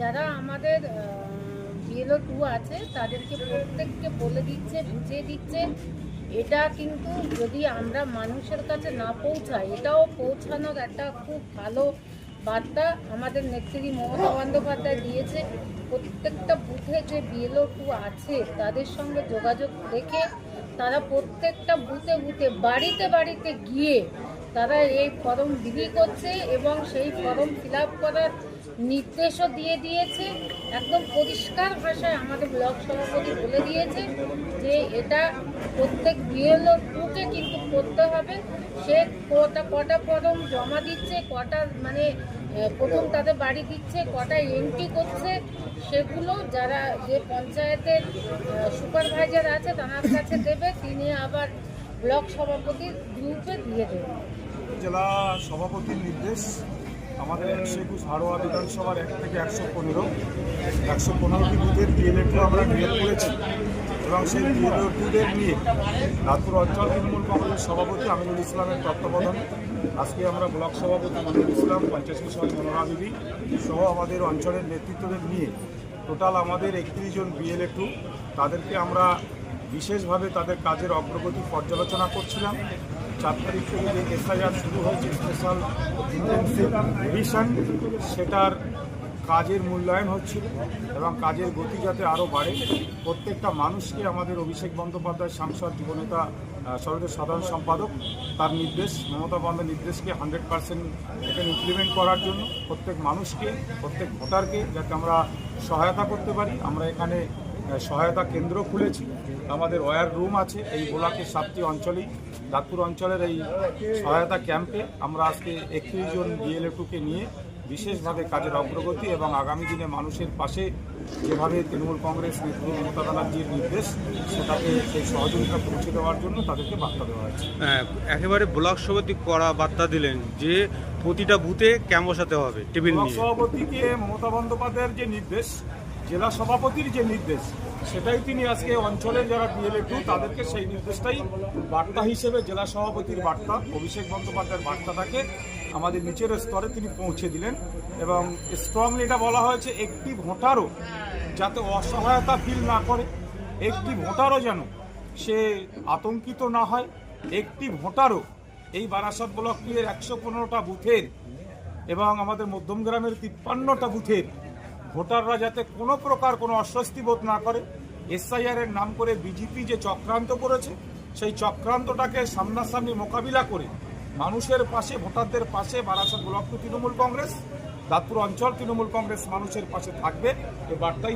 যারা আমাদের BLO two আছে, তাদেরকে প্রত্যেককে বলে দিচ্ছে, বুঝিয়ে দিচ্ছে। এটা কিন্তু যদি আমরা মানুষের কাছে না পৌঁছাই, এটাও পৌঁছানোর একটা খুব ভালো বার্তা আমাদের নেত্রী মমতা বন্দ্যোপাধ্যায় দিয়েছে। প্রত্যেকটা বুথে যে বিএলও টু আছে, তাদের সঙ্গে যোগাযোগ রেখে তারা প্রত্যেকটা বুথে বুথে, বাড়িতে বাড়িতে গিয়ে তারা এই ফর্ম বিলি করছে এবং সেই ফর্ম ফিল করার নির্দেশও দিয়ে দিয়েছে। একদম পরিষ্কার ভাষায় আমাদের ব্লক সভাপতি বলে দিয়েছে যে এটা প্রত্যেক বিএলও টুকে কিন্তু করতে হবে। সে কটা কটা ফর্ম জমা দিচ্ছে, কটা মানে প্রথম তাদের বাড়ি দিচ্ছে, কটা এন্ট্রি করছে, সেগুলো যারা যে পঞ্চায়েতের সুপারভাইজার আছে তার কাছে দেবে, তিনি আবার ব্লক সভাপতির গ্রুপে দিয়ে দেবেন জেলা সভাপতির নির্দেশ, আমাদের একশো একুশ হাড়োয়া বিধানসভার এক থেকে একশো পনেরো, একশো পনেরোটি বুথের ডিএলএটও আমরা নিয়োগ করেছি। এবং সেই ডিএলএটুদের নিয়ে নাগপুর অঞ্চল তৃণমূল কংগ্রেসের সভাপতি আমিনুল ইসলামের তত্ত্বাবধানে আজকে আমরা ব্লক সভাপতি আমিনুল ইসলাম, পঞ্চায়েত সভাপতি মনোরা বিবি সহ আমাদের অঞ্চলের নেতৃত্বদের নিয়ে টোটাল আমাদের একত্রিশ জন বিএলএ টু তাদেরকে আমরা বিশেষভাবে তাদের কাজের অগ্রগতি পর্যালোচনা করছিলাম। চার তারিখ থেকে যে এসআইআর শুরু হয়েছে স্পেশাল রিভিশন সেটার কাজের মূল্যায়ন হচ্ছিল এবং কাজের গতি যাতে আরও বাড়ে। প্রত্যেকটা মানুষকে আমাদের অভিষেক বন্দ্যোপাধ্যায়, সাংসদ যুবনেতা সরকারের সাধারণ সম্পাদক, তার নির্দেশ, মমতা বন্দ্যোপাধ্যায়ের নির্দেশকে হান্ড্রেড পার্সেন্ট এখানে ইমপ্লিমেন্ট করার জন্য প্রত্যেক মানুষকে, প্রত্যেক ভোটারকে যাতে আমরা সহায়তা করতে পারি। আমরা এখানে সহায়তা কেন্দ্র খুলেছি। আমাদের ওয়ার রুম আছে এই ব্লকের সাতটি অঞ্চলেই। দাঁতপুর অঞ্চলের এই সহায়তা ক্যাম্পে আমরা আজকে একত্রিশ জন ডিএলএ টুকে নিয়ে বিশেষভাবে কাজের অগ্রগতি এবং আগামী দিনে মানুষের পাশে যেভাবে তৃণমূল কংগ্রেস নেত্রী মমতা ব্যানার্জির নির্দেশ সেটাকে সেই সহযোগিতা পৌঁছে দেওয়ার জন্য তাদেরকে বার্তা দেওয়া হয়েছে। হ্যাঁ, একেবারে ব্লক সভাপতি করা বার্তা দিলেন যে প্রতিটা বুথে ক্যাম্প বসাতে হবে টেবিল সভাপতিকে মমতা বন্দ্যোপাধ্যায়ের যে নির্দেশ জেলা সভাপতির যে নির্দেশ, সেটাই তিনি আজকে অঞ্চলের যারা বিএলএ টু তাদেরকে সেই নির্দেশটাই বার্তা হিসেবে জেলা সভাপতির বার্তা, অভিষেক বন্দ্যোপাধ্যায়ের বার্তাটাকে আমাদের নিচের স্তরে তিনি পৌঁছে দিলেন এবং স্ট্রংলি এটা বলা হয়েছে একটি ভোটারও যাতে অসহায়তা ফিল না করে একটি ভোটারও যেন সে আতঙ্কিত না হয় একটি ভোটারও এই বারাসত নিয়ে একশো পনেরোটা বুথের এবং আমাদের মধ্যম গ্রামের তিপ্পান্নটা বুথের ভোটাররা যাতে কোনো প্রকার কোনো অস্বস্তি বোধ না করে এসআইআরের নাম করে বিজেপি যে চক্রান্ত করেছে, সেই চক্রান্তটাকে সামনাসামনি মোকাবিলা করে মানুষের পাশে, ভোটারদের পাশে বারাসত ব্লক তৃণমূল কংগ্রেস, দাঁতপুর অঞ্চল তৃণমূল কংগ্রেস মানুষের পাশে থাকবে। এ বার্তাই